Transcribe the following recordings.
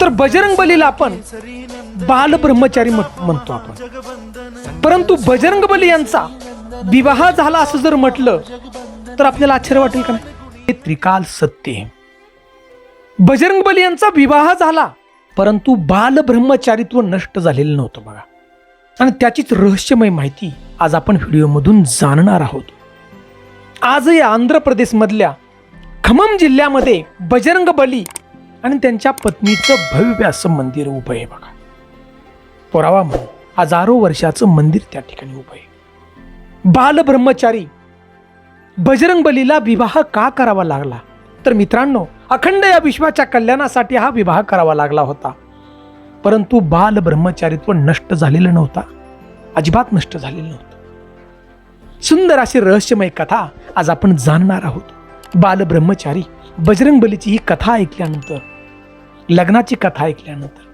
तर बजरंग बलीला आपण बाल ब्रह्मचारी म्हण- म्हणतो आपण. परंतु बजरंग बली यांचा विवाह झाला असं जर म्हटलं तर आपल्याला आश्चर्य वाटेल का नाही? हे त्रिकाल सत्य बजरंग बली यांचा विवाह झाला परंतु बाल ब्रह्मचारीत्व नष्ट झालेलं नव्हतं बघा. आणि त्याचीच रहस्यमय माहिती आज आपण व्हिडिओमधून जाणणार आहोत. आज या आंध्र प्रदेशमधल्या खमम जिल्ह्यामध्ये बजरंग बली आणि त्यांच्या पत्नीचं भव्य असं मंदिर उभं आहे बघा. पुरावा म्हणून हजारो वर्षाचं मंदिर त्या ठिकाणी उभं आहे. बाल ब्रह्मचारी बजरंग बलीला विवाह का करावा लागला? तर मित्रांनो अखंड या विश्वाच्या कल्याणासाठी हा विवाह करावा लागला होता. परंतु बाल ब्रह्मचारीत्व नष्ट झालेलं नव्हता. अजिबात नष्ट झालेलं नव्हतं. सुंदर अशी रहस्यमय कथा आज आपण जाणणार आहोत. बाल ब्रह्मचारी बजरंग बलीची ही कथा ऐकल्यानंतर लग्नाची कथा ऐकल्यानंतर.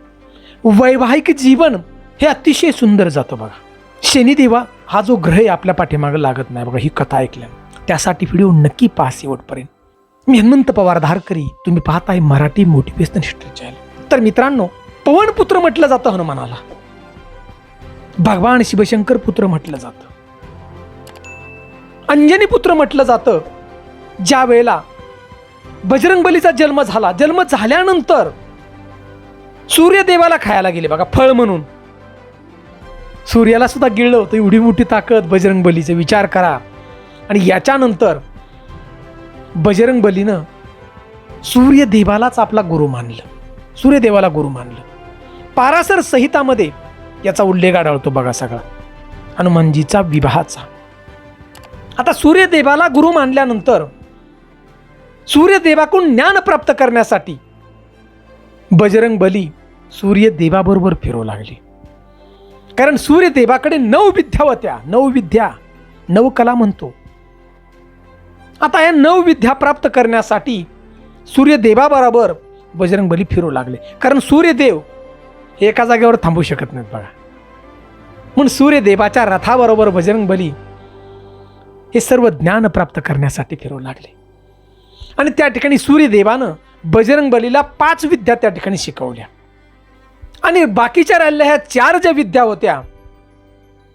वैवाहिक जीवन हे अतिशय सुंदर जातं बघा. शनिदेवा हा जो ग्रह आहे आपल्या पाठीमागं लागत नाही बघा ही कथा ऐकल्या. त्यासाठी व्हिडिओ नक्की पहा शेवटपर्यंत. मी हनुमंत पवार धारकरी तुम्ही पाहताय मराठी मोटिवेशनल हिस्ट्री चॅनल तर मित्रांनो पवन पुत्र म्हटलं जातं हनुमानाला. भगवान शिवशंकर पुत्र म्हटलं जातं. अंजनी पुत्र म्हटलं जातं. ज्या वेळेला बजरंगबलीचा जन्म झाला जन्म झाल्यानंतर सूर्यदेवाला खायला गेले बघा फळ म्हणून. सूर्याला सुद्धा गिळलं होतं एवढी मोठी ताकद बजरंग बलीचे विचार करा. आणि याच्यानंतर बजरंग बलीनं सूर्यदेवालाच आपला गुरु मानलं. सूर्यदेवाला गुरु मानलं. पारासर संहितामध्ये याचा उल्लेख आढळतो बघा सगळा. हनुमानजीचा विवाहाचा. आता सूर्यदेवाला गुरु मानल्यानंतर सूर्यदेवाकडून ज्ञान प्राप्त करण्यासाठी बजरंग बली सूर्यदेवाबरोबर फिरू लागले. कारण सूर्यदेवाकडे नऊ विद्या होत्या. नऊ विद्या नऊ कला म्हणतो. आता या नऊ विद्या प्राप्त करण्यासाठी सूर्यदेवाबरोबर बजरंग बली फिरू लागले. कारण सूर्यदेव हे एका जागेवर थांबू शकत नाहीत बघा. म्हणून सूर्यदेवाच्या रथाबरोबर बजरंग बली हे सर्व ज्ञान प्राप्त करण्यासाठी फिरू लागले. आणि त्या ठिकाणी सूर्यदेवानं बजरंग बलीला पाच विद्या त्या ठिकाणी शिकवल्या. आणि बाकीच्या राहिलेल्या ह्या चार ज्या विद्या होत्या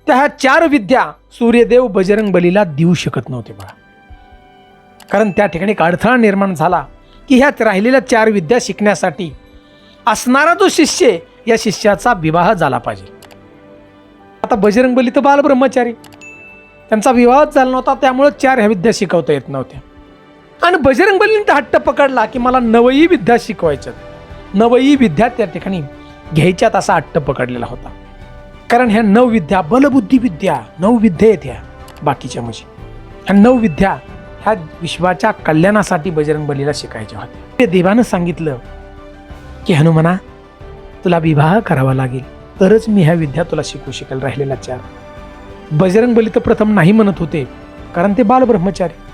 त्या ह्या चार विद्या सूर्यदेव बजरंग बलीला देऊ शकत नव्हते बघा कारण त्या ठिकाणी एक अडथळा निर्माण झाला की ह्या राहिलेल्या चार विद्या शिकण्यासाठी असणारा जो शिष्य आहे, या शिष्याचा विवाह झाला पाहिजे. आता बजरंग बली तर बालब्रह्मचारी. त्यांचा विवाहच झाला नव्हता त्यामुळे चार ह्या विद्या शिकवता येत नव्हत्या. आणि बजरंग बलीने हट्ट पकडला की मला नवई विद्या शिकवायच्यात. नवई विद्या त्या ठिकाणी घ्यायच्यात असा हट्ट पकडलेला होता. कारण ह्या नऊ विद्या बलबुद्धी विद्या नऊ विद्या आहेत ह्या बाकीच्या म्हणजे ह्या नऊ विद्या ह्या विश्वाच्या कल्याणासाठी बजरंग बलीला शिकायच्या होत्या. ते देवानं सांगितलं की हनुमना तुला विवाह करावा लागेल. तरच मी ह्या विद्या तुला शिकू शकेल राहिलेला चार. बजरंग बली तर प्रथम नाही म्हणत होते कारण ते बाल ब्रह्मचारी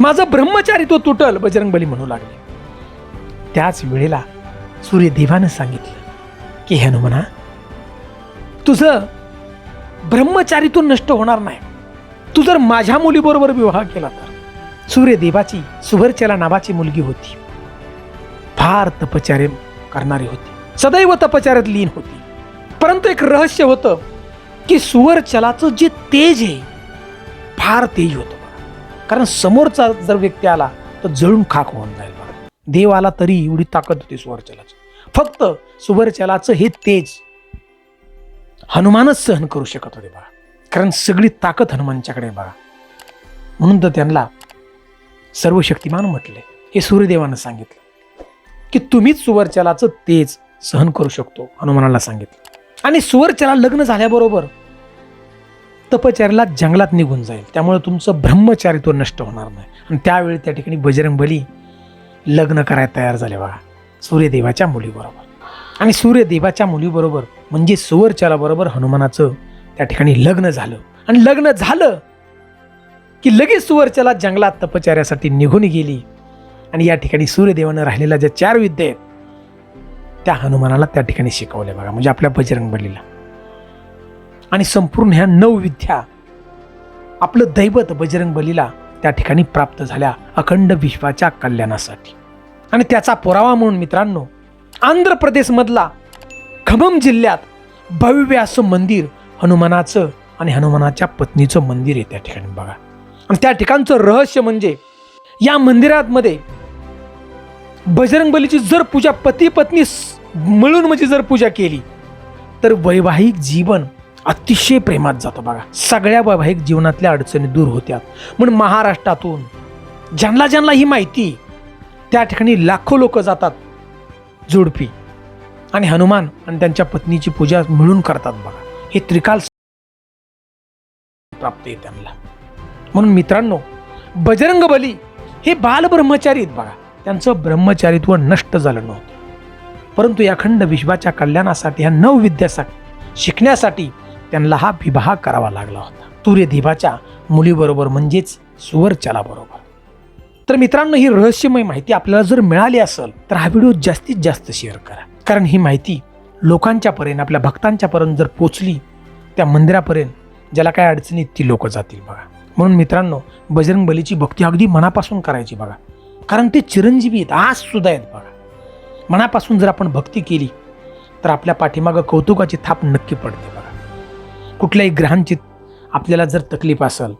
माझं ब्रह्मचारी तो तुटल बजरंग बली म्हणू लागले. त्याच वेळेला सूर्यदेवानं सांगितलं की हनुमना तुझं ब्रह्मचारीतून नष्ट होणार नाही. तू जर माझ्या मुलीबरोबर विवाह केला तर. सूर्यदेवाची सुभरचला नावाची मुलगी होती. फार तपचार्य करणारी होती. सदैव तपचार्यात लीन होती. परंतु एक रहस्य होतं की सुवरचलाचं जे तेज आहे फार तेज होतं. कारण समोरचा जर व्यक्ती आला तर जळून खाक होऊन जाईल बघा. देव आला तरी एवढी ताकद होती सुवरचलाची. फक्त सुवरचलाचं हे तेज हनुमानच सहन करू शकत होते बघा. कारण सगळी ताकद हनुमानच्याकडे बघा. म्हणून तर त्यांना सर्व शक्तिमान म्हटले. हे सूर्यदेवानं सांगितलं की तुम्हीच सुवरचलाचं तेज सहन करू शकतो हनुमानाला सांगितलं. आणि सुवरचला लग्न झाल्याबरोबर तपचारीला जंगलात निघून जाईल. त्यामुळे तुमचं ब्रह्मचारित्व नष्ट होणार नाही. आणि त्यावेळी त्या ठिकाणी बजरंग बली लग्न करायला तयार झाले बघा. सूर्यदेवाच्या मुलीबरोबर. आणि सूर्यदेवाच्या मुलीबरोबर म्हणजे सुवरचलाबरोबर हनुमानाचं त्या ठिकाणी लग्न झालं. आणि लग्न झालं की लगेच सुवरचला जंगलात तपचार्यासाठी निघून गेली. आणि या ठिकाणी सूर्यदेवानं राहिलेल्या ज्या चार विद्या आहेत त्या हनुमानाला त्या ठिकाणी शिकवल्या बघा. म्हणजे आपल्या बजरंग बलीला आणि संपूर्ण ह्या नऊ विद्या आपलं दैवत बजरंग बलीला त्या ठिकाणी प्राप्त झाल्या अखंड विश्वाच्या कल्याणासाठी. आणि त्याचा पुरावा म्हणून मित्रांनो आंध्र प्रदेशमधला खमम जिल्ह्यात भव्य असं मंदिर हनुमानाचं आणि हनुमानाच्या पत्नीचं मंदिर आहे त्या ठिकाणी बघा. आणि त्या ठिकाणचं रहस्य म्हणजे या मंदिरामध्ये बजरंगबलीची जर पूजा पती पत्नी मिळून म्हणजे जर पूजा केली तर वैवाहिक जीवन अतिशय प्रेमात जातं बघा. सगळ्या वैवाहिक जीवनातल्या अडचणी दूर होत्यात. म्हणून महाराष्ट्रातून ज्यांना ज्यांना ही माहिती त्या ठिकाणी लाखो लोक जातात जोडपी. आणि हनुमान आणि त्यांच्या पत्नीची पूजा मिळून करतात बघा. हे त्रिकाल प्राप्त आहे त्यांना. म्हणून मित्रांनो बजरंग बली हे बालब्रह्मचारी आहेत बघा. त्यांचं ब्रह्मचारित्व नष्ट झालं नव्हतं. परंतु या खंड विश्वाच्या कल्याणासाठी ह्या नवविद्यासाठी शिकण्यासाठी त्यांना हा विवाह करावा लागला होता. सूर्यदेवाच्या मुलीबरोबर म्हणजेच सुवरचला बरोबर. तर मित्रांनो ही रहस्यमय माहिती आपल्याला जर मिळाली असेल तर हा व्हिडिओ जास्तीत जास्त शेअर करा. कारण ही माहिती लोकांच्या पर्यंत आपल्या भक्तांच्या पर्यंत जर पोचली त्या मंदिरापर्यंत ज्याला काय अडचणीत ती लोक जातील बघा. म्हणून मित्रांनो बजरंग बलीची भक्ती अगदी मनापासून करायची बघा. कारण ते चिरंजीवी आहेत आज सुद्धा आहेत बघा. मनापासून जर आपण भक्ती केली तर आपल्या पाठीमागं कौतुकाची थाप नक्की पडते बघा. कुठल्याही ग्रहांची आपल्याला जर तकलीफ असेल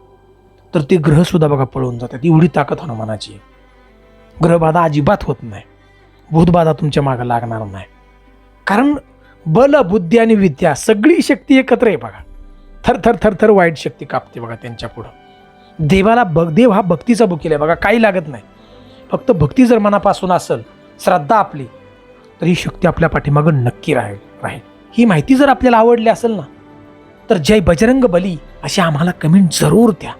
तर ते ग्रहसुद्धा बघा पळून जातात. एवढी ताकद हनुमानाची ग्रहबाधा अजिबात होत नाही. भूतबाधा तुमच्या मागं लागणार नाही. कारण बल बुद्धी आणि विद्या सगळी शक्ती एकत्र आहे बघा. थर थर थर थर वाईट शक्ती कापते बघा त्यांच्या पुढं. देवाला बग देव हा भक्तीचा बुकेल आहे बघा काही लागत नाही. फक्त भक्ती जर मनापासून असेल श्रद्धा आपली तर ही शक्ती आपल्या पाठीमागं नक्की राहील राहील. ही माहिती जर आपल्याला आवडली असेल ना तर जय बजरंग बली अशी आम्हाला कमेंट जरूर द्या.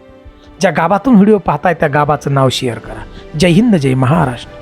ज्या गावातून व्हिडिओ पाहताय त्या गावाचं नाव शेअर करा. जय हिंद जय महाराष्ट्र.